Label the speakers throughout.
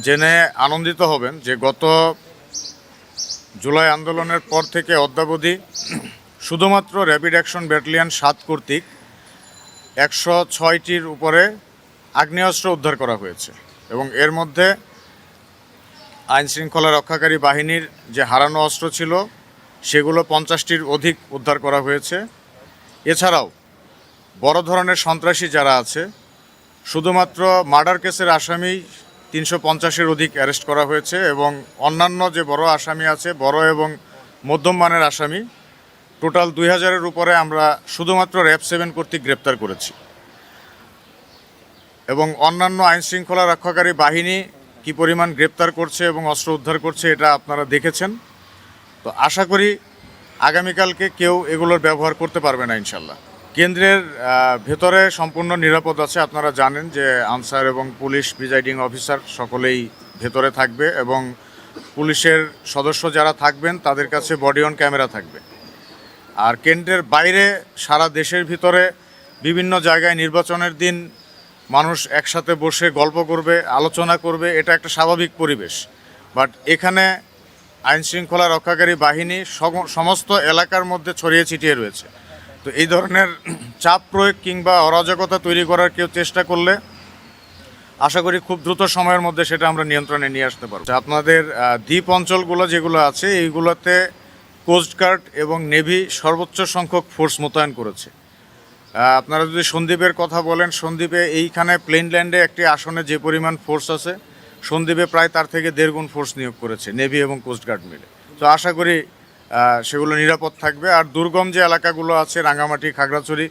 Speaker 1: জেনে আনন্দিত হবেন যে গত জুলাই আন্দোলনের পর থেকে অদ্যাবধি শুধুমাত্র র্যাপিড অ্যাকশন ব্যাটালিয়ন সাত কর্তৃক একশো ছয়টির উপরে আগ্নেয়াস্ত্র উদ্ধার করা হয়েছে এবং এর মধ্যে আইন শৃঙ্খলা রক্ষাকারী বাহিনীর যে হারানো অস্ত্র ছিল, সেগুলো পঞ্চাশটির অধিক উদ্ধার করা হয়েছে। এছাড়াও বড় ধরনের সন্ত্রাসী যারা আছে, শুধুমাত্র মার্ডার কেসের আসামি তিনশো পঞ্চাশের অধিক অ্যারেস্ট করা হয়েছে এবং অন্যান্য যে বড় আসামি আছে, বড় এবং মধ্যম মানের আসামি, টোটাল দুই হাজারের উপরে আমরা শুধুমাত্র র্যাব সেভেন কর্তৃক গ্রেপ্তার করেছি। এবং অন্যান্য আইন শৃঙ্খলা রক্ষাকারী বাহিনী কি পরিমাণ গ্রেপ্তার করছে এবং অস্ত্র উদ্ধার করছে এটা আপনারা দেখেছেন। তো আশা করি আগামীকালকে কেউ এগুলোর ব্যবহার করতে পারবে না ইনশাল্লাহ। কেন্দ্রের ভেতরে সম্পূর্ণ নিরাপদ আছে। আপনারা জানেন যে আনসার এবং পুলিশ প্রিজাইডিং অফিসার সকলেই ভেতরে থাকবে এবং পুলিশের সদস্য যারা থাকবেন, তাদের কাছে বডি অন ক্যামেরা থাকবে। আর কেন্দ্রের বাইরে সারা দেশের ভিতরে বিভিন্ন জায়গায় নির্বাচনের দিন মানুষ একসাথে বসে গল্প করবে, আলোচনা করবে, এটা একটা স্বাভাবিক পরিবেশ। বাট এখানে আইনশৃঙ্খলা রক্ষাকারী বাহিনী সম- সমস্ত এলাকার মধ্যে ছড়িয়ে ছিটিয়ে রয়েছে। তো এই ধরনের চাপ প্রয়োগ কিংবা অরাজকতা তৈরি করার কেউ চেষ্টা করলে আশা করি খুব দ্রুত সময়ের মধ্যে সেটা আমরা নিয়ন্ত্রণে নিয়ে আসতে পারব। আপনাদের দ্বীপ অঞ্চলগুলো যেগুলো আছে, এইগুলোতে কোস্টগার্ড এবং নেভি সর্বোচ্চ সংখ্যক ফোর্স মোতায়েন করেছে। আপনারা যদি সন্দ্বীপের কথা বলেন, সন্দ্বীপে এইখানে প্লেনল্যান্ডে একটি আসনে যে পরিমাণ ফোর্স আছে, সন্দ্বীপে প্রায় তার থেকে দেড় গুণ ফোর্স নিয়োগ করেছে নেভি এবং কোস্টগার্ড মিলে। তো আশা করি সেগুলো নিরাপদ থাকবে। আর দুর্গম যে এলাকাগুলো আছে রাঙামাটি খাগড়াছড়ি,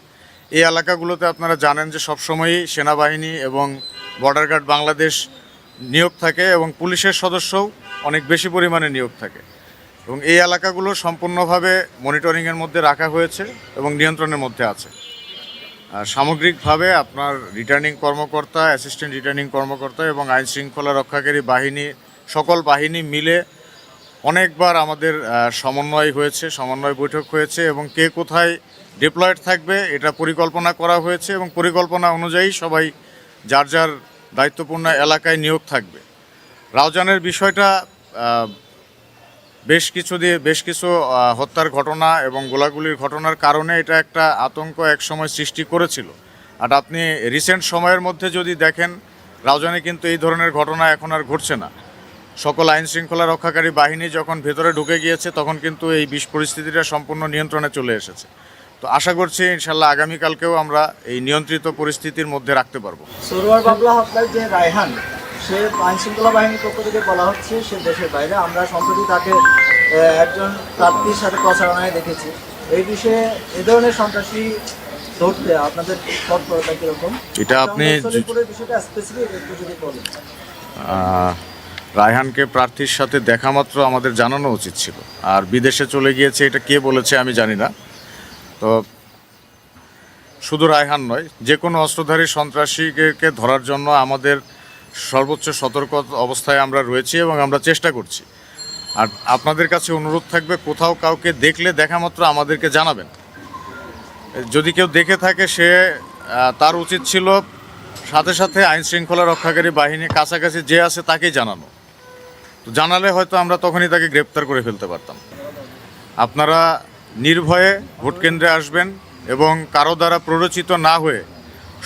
Speaker 1: এই এলাকাগুলোতে আপনারা জানেন যে সবসময়ই সেনাবাহিনী এবং বর্ডার গার্ড বাংলাদেশ নিয়োগ থাকে এবং পুলিশের সদস্যও অনেক বেশি পরিমাণে নিয়োগ থাকে। এবং এই এলাকাগুলো সম্পূর্ণভাবে মনিটরিংয়ের মধ্যে রাখা হয়েছে এবং নিয়ন্ত্রণের মধ্যে আছে। সামগ্রিকভাবে আপনার রিটার্নিং কর্মকর্তা অ্যাসিস্ট্যান্ট রিটার্নিং কর্মকর্তা এবং আইন শৃঙ্খলা রক্ষাকারী বাহিনী, সকল বাহিনী মিলে অনেকবার আমাদের সমন্বয় হয়েছে, সমন্বয় বৈঠক হয়েছে এবং কে কোথায় ডিপ্লয়েড থাকবে এটা পরিকল্পনা করা হয়েছে এবং পরিকল্পনা অনুযায়ী সবাই যার যার দায়িত্বপূর্ণ এলাকায় নিয়োগ থাকবে। রাউজানের বিষয়টা বেশ কিছু দিয়ে, বেশ কিছু হত্যার ঘটনা এবং গোলাগুলির ঘটনার কারণে এটা একটা আতঙ্ক একসময় সৃষ্টি করেছিল। আর আপনি রিসেন্ট সময়ের মধ্যে যদি দেখেন, রাউজানে কিন্তু এই ধরনের ঘটনা এখন আর ঘটছে না। সকল আইন শৃঙ্খলা রক্ষাকারী বাহিনী যখন ভেতরে ঢুকে গিয়েছে তখন কিন্তু এই বিষ পরিস্থিতিটা সম্পূর্ণ নিয়ন্ত্রণে চলে এসেছে। তো আশা করছি ইনশাল্লাহ আগামীকালকেও আমরা এই নিয়ন্ত্রিত পরিস্থিতির মধ্যে রাখতে পারব।
Speaker 2: সরোয়ার বাবলা হত্যার যে রায়হান সে আইন শৃঙ্খলা বাহিনীর পক্ষ থেকে বলা হচ্ছে সে দেশের বাইরে। আমরা সম্প্রতি তাকে একজন প্রার্থীর সাথে প্রচারণায় দেখেছি। এই বিষয়ে এ ধরনের সন্ত্রাসী ধরতে আপনাদের তৎপরতা কীরকম?
Speaker 1: এটা আপনি
Speaker 2: বিষয়টা স্পেসিফিক একটু যদি বলেন।
Speaker 1: রায়হানকে প্রার্থীর সাথে দেখা মাত্র আমাদের জানানো উচিত ছিল। আর বিদেশে চলে গিয়েছে, এটা কে বলেছে আমি জানি না। তো শুধু রায়হান নয়, যে কোনো অস্ত্রধারী সন্ত্রাসীকে ধরার জন্য আমাদের সর্বোচ্চ সতর্ক অবস্থায় আমরা রয়েছি এবং আমরা চেষ্টা করছি। আর আপনাদের কাছে অনুরোধ থাকবে, কোথাও কাউকে দেখলে দেখা মাত্র আমাদেরকে জানাবেন। যদি কেউ দেখে থাকে, সে তার উচিত ছিল সাথে সাথে আইন শৃঙ্খলা রক্ষাকারী বাহিনী কাছাকাছি যে আছে তাকেই জানানো। তো জানালে হয়তো আমরা তখনই তাকে গ্রেপ্তার করে ফেলতে পারতাম। আপনারা নির্ভয়ে ভোট কেন্দ্রে আসবেন এবং কারও দ্বারা প্ররোচিত না হয়ে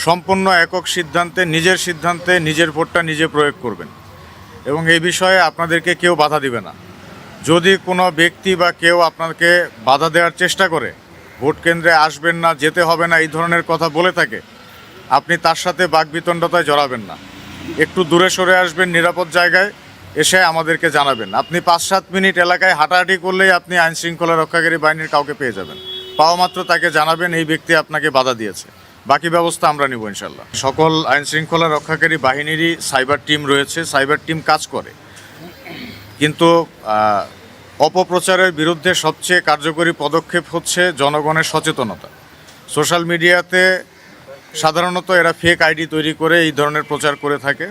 Speaker 1: সম্পূর্ণ একক সিদ্ধান্তে, নিজের সিদ্ধান্তে নিজের ভোটটা নিজে প্রয়োগ করবেন। এবং এই বিষয়ে আপনাদেরকে কেউ বাধা দিবে না। যদি কোনো ব্যক্তি বা কেউ আপনাকে বাধা দেওয়ার চেষ্টা করে, ভোট কেন্দ্রে আসবেন না, যেতে হবে না, এই ধরনের কথা বলে থাকে, আপনি তার সাথে বাকবিতণ্ডতায় জড়াবেন না। একটু দূরে সরে আসবেন, নিরাপদ জায়গায় এসে আমাদেরকে জানাবেন। আপনি পাঁচ সাত মিনিট এলাকায় হাঁটাহাঁটি করলেই আপনি আইন শৃঙ্খলা রক্ষাকারী বাহিনীর কাউকে পেয়ে যাবেন। পাওয়া মাত্র তাকে জানাবেন, এই ব্যক্তি আপনাকে বাধা দিয়েছে। বাকি ব্যবস্থা আমরা নিব ইনশাল্লাহ সকল আইন শৃঙ্খলা রক্ষাকারী বাহিনীরই সাইবার টিম রয়েছে, সাইবার টিম কাজ করে। কিন্তু অপপ্রচারের বিরুদ্ধে সবচেয়ে কার্যকরী পদক্ষেপ হচ্ছে জনগণের সচেতনতা। সোশ্যাল মিডিয়াতে সাধারণত এরা ফেক আইডি তৈরি করে এই ধরনের প্রচার করে থাকে।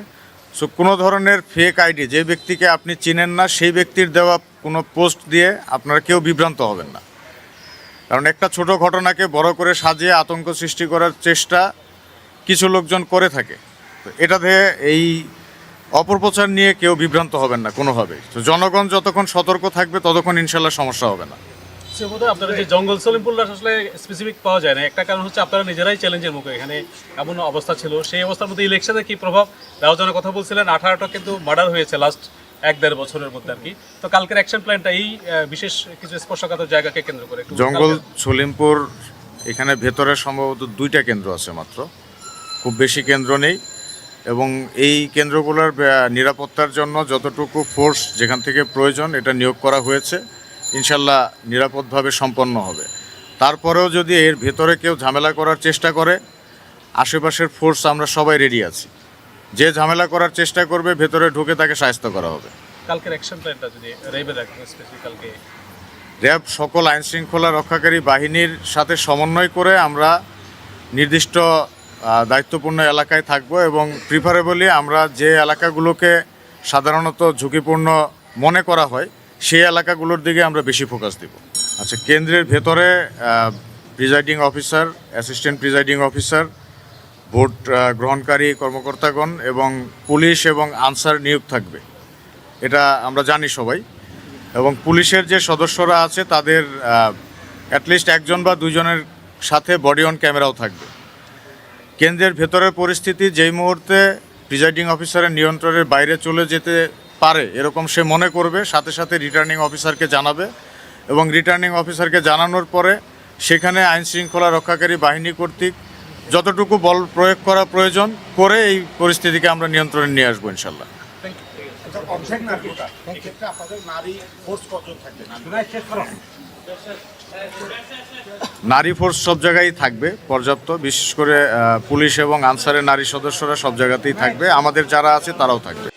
Speaker 1: সো কোনো ধরনের ফেক আইডি যে ব্যক্তিকে আপনি চিনেন না, সেই ব্যক্তির দেওয়া কোনো পোস্ট দিয়ে আপনারা কেউ বিভ্রান্ত হবেন না। কারণ একটা ছোট ঘটনাকে বড় করে সাজিয়ে আতঙ্ক সৃষ্টি করার চেষ্টা কিছু লোকজন করে থাকে। তো এটাতে এই অপপ্রচার নিয়ে কেউ বিভ্রান্ত হবেন না কোনোভাবে তো জনগণ যতক্ষণ সতর্ক থাকবে, ততক্ষণ ইনশাল্লাহ সমস্যা হবে না।
Speaker 3: সে বোধহয় আপনারা যে জঙ্গল সলিমপুরটা আসলে স্পেসিফিক পাওয়া যায় না। একটা কারণ হচ্ছে আপনারা নিজেরাই চ্যালেঞ্জের মুখে। এখানে এমন অবস্থা ছিল। সেই অবস্থার মধ্যে ইলেকশনে কি প্রভাব? রাওজানের কথা বলছিলেন আঠারোটা কিন্তু মার্ডার হয়েছে লাস্ট এক দেড় বছরের মধ্যে আর কি। তো কালকের অ্যাকশন প্ল্যানটা এই বিশেষ কিছু স্পর্শকাতর জায়গাকে কেন্দ্র করে।
Speaker 1: জঙ্গল সলিমপুর এখানে ভেতরে সম্ভবত দুইটা কেন্দ্র আছে মাত্র। খুব বেশি কেন্দ্র নেই। এবং এই কেন্দ্রগুলোর নিরাপত্তার জন্য যতটুকু ফোর্স যেখান থেকে প্রয়োজন এটা নিয়োগ করা হয়েছে। ইনশাল্লাহ নিরাপদভাবে সম্পন্ন হবে। তারপরেও যদি এর ভেতরে কেউ ঝামেলা করার চেষ্টা করে আশেপাশের ফোর্স আমরা সবাই রেডি আছি। যে ঝামেলা করার চেষ্টা করবে ভেতরে ঢুকে তাকে সাহায্য করা হবে।
Speaker 3: কালকের অ্যাকশন প্ল্যানটা যদি রেবের কালকে
Speaker 1: র্যাব সকল আইন শৃঙ্খলা রক্ষাকারী বাহিনীর সাথে সমন্বয় করে আমরা নির্দিষ্ট দায়িত্বপূর্ণ এলাকায় থাকব এবং প্রিফারেবলি আমরা যে এলাকাগুলোকে সাধারণত ঝুঁকিপূর্ণ মনে করা হয় সেই এলাকাগুলোর দিকে আমরা বেশি ফোকাস দিব। আচ্ছা কেন্দ্রের ভেতরে presiding officer assistant presiding officer vote গ্রহণকারী কর্মকর্তাগণ এবং পুলিশ এবং আনসার নিয়োগ থাকবে। এটা আমরা জানি সবাই। এবং পুলিশের যে সদস্যরা আছে, তাদের অ্যাটলিস্ট একজন বা দুজনের সাথে বডি অন ক্যামেরাও থাকবে। কেন্দ্রের ভেতরের পরিস্থিতি, যেই মুহূর্তে প্রিজাইডিং অফিসারের নিয়ন্ত্রণের বাইরে চলে যেতে পারে এরকম সে মনে করবে সাথে সাথে রিটার্নিং অফিসারকে জানাবে এবং রিটার্নিং অফিসারকে জানানোর পরে সেখানে আইন শৃঙ্খলা রক্ষাকারী বাহিনী কর্তৃক যতটুকু বল প্রয়োগ করা প্রয়োজন করে এই পরিস্থিতিকে আমরা নিয়ন্ত্রণে নিয়ে আসব ইনশাল্লাহ। নারী ফোর্স সব জায়গায় থাকবে পর্যাপ্ত। বিশেষ করে পুলিশ এবং আনসারের নারী সদস্যরা সব জায়গাতেই থাকবে। আমাদের যারা আছে তারাও থাকবে।